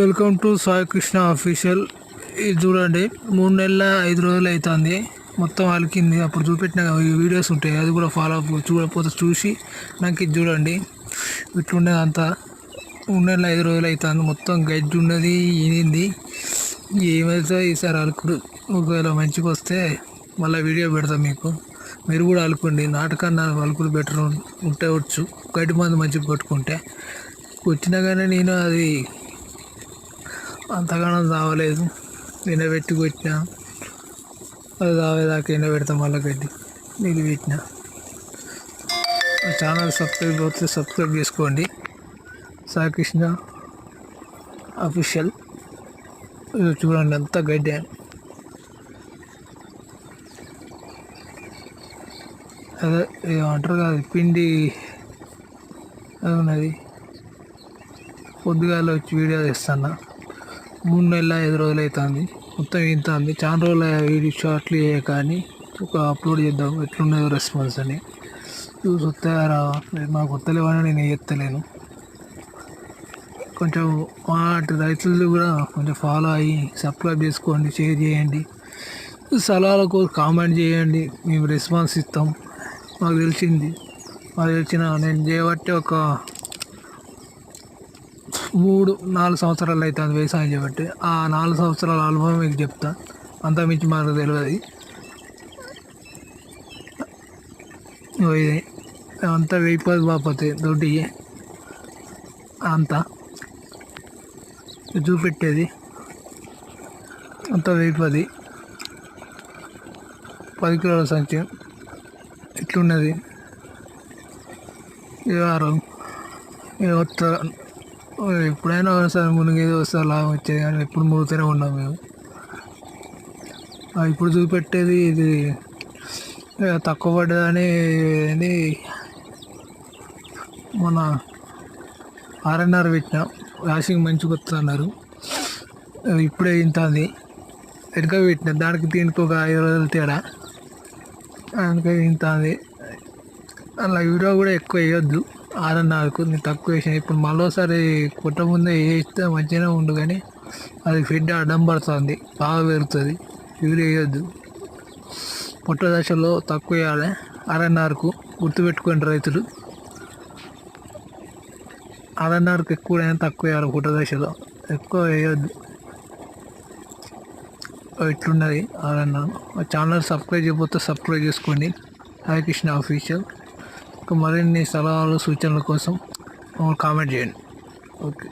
Welcome to Sai Krishna official ఇది చూడండి మూడు నెలల ఐదు రోజులు అవుతుంది మొత్తం అలికింది. అప్పుడు చూపెట్టిన ఈ వీడియోస్ ఉంటాయి. అది కూడా ఫాలో అప్ చూడకపోతే చూసి నాకు ఇది చూడండి. ఇట్లుండేది అంతా మూడు నెలల ఐదు రోజులు అవుతుంది మొత్తం గడ్డి ఉన్నది ఈనింది. ఏమైతే ఈసారి అలుకుడు? ఒకవేళ మంచిగా వస్తే మళ్ళీ వీడియో పెడతాం మీకు. మీరు కూడా అలుకోండి. నాటకన్నా అలుకులు బెటర్ ఉంటే వచ్చు. గడ్డి మందు మంచిగా కొట్టుకుంటే. వచ్చినా కానీ నేను అది అంతగానం తావలేదు ఎండబెట్టి కొట్టిన. అది తావేదాకా ఎండబెడతాం మళ్ళీ గడ్డి. నీళ్ళు పెట్టిన. ఛానల్ సబ్స్క్రైబ్ అవుతే సబ్స్క్రైబ్ చేసుకోండి. సాకృష్ణ అఫీషియల్ ఇది చూడండి అంత గడ్డి అదే ఏమంటారు కాదు పిండి అది ఉన్నది. పొద్దుగాల వచ్చి వీడియో తీస్తాను మూడు నెలల ఐదు రోజులు అవుతుంది మొత్తం ఇంత ఉంది చాలా రోజులు వీడియో షార్ట్లు కానీ ఒక అప్లోడ్ చేద్దాం. ఎట్లున్నదో రెస్పాన్స్ అని. చూసి వస్తారా మాకు వస్తలేవని నేను చెప్తలేను కొంచెం మా రైతులు కూడా కొంచెం ఫాలో అయ్యి సబ్స్క్రైబ్ చేసుకోండి షేర్ చేయండి. సలహాలకు కామెంట్ చేయండి. మేము రెస్పాన్స్ ఇస్తాం. మాకు తెలిసింది. మాకు తెలిసిన నేను చేయబట్టి ఒక మూడు నాలుగు సంవత్సరాలు అవుతుంది వ్యవసాయం చేయబట్టి. ఆ నాలుగు సంవత్సరాల అనుభవం మీకు చెప్తా. అంతా మించి మాకు తెలియదు ఇది. అంతా వేయిపోదు బాపతి దొడ్డి. అంతా. చూపెట్టేది. అంతా వెయ్యి పది కిలోల సంచి. ఇట్లున్నది. వ్యవహారం వారం ఎప్పుడైనా సార్ మునిగేది వస్తారు లాభం వచ్చేది కానీ ఎప్పుడు మునుగుతూనే ఉన్నాం మేము. ఇప్పుడు చూపెట్టేది ఇది తక్కువ పడ్డదని మన ఆర్ఎన్ఆర్ పెట్టిన. వాషింగ్ మంచిగా వస్తుంది అన్నారు. ఇప్పుడే ఇంత అది. వెనుక పెట్టిన. దానికి దీనికి ఒక ఐదు రోజులు తేడా. దానికి ఇంత అది. అలా వీడియో కూడా ఎక్కువ వేయొద్దు. ఆర్ఎన్ఆర్ నేను తక్కువ వేసాను. ఇప్పుడు మరోసారి కొట్ట ముందే వేస్తే మంచిగానే ఉండు కానీ అది ఫిడ్ అడ్డం పడుతుంది బాగా పెరుగుతుంది వీడియో వేయొద్దు. పుట్ట దశలో తక్కువ వేయాలి. ఆర్ఎన్ఆర్కు గుర్తుపెట్టుకోండి రైతులు. ఆర్ఎన్ఆర్కు ఎక్కువ అయినా తక్కువ వేయాలి పుట్ట దశలో. ఎక్కువ వేయొద్దు. ఇట్లున్నది ఆర్ఎన్ఆర్. ఛానల్ సబ్స్క్రైబ్ చేయబోతే సబ్స్క్రైబ్ చేసుకోండి. హరికృష్ణ ఆఫీషియల్. మరిన్ని సలహాలు సూచనల కోసం కామెంట్ చేయండి. ఓకే.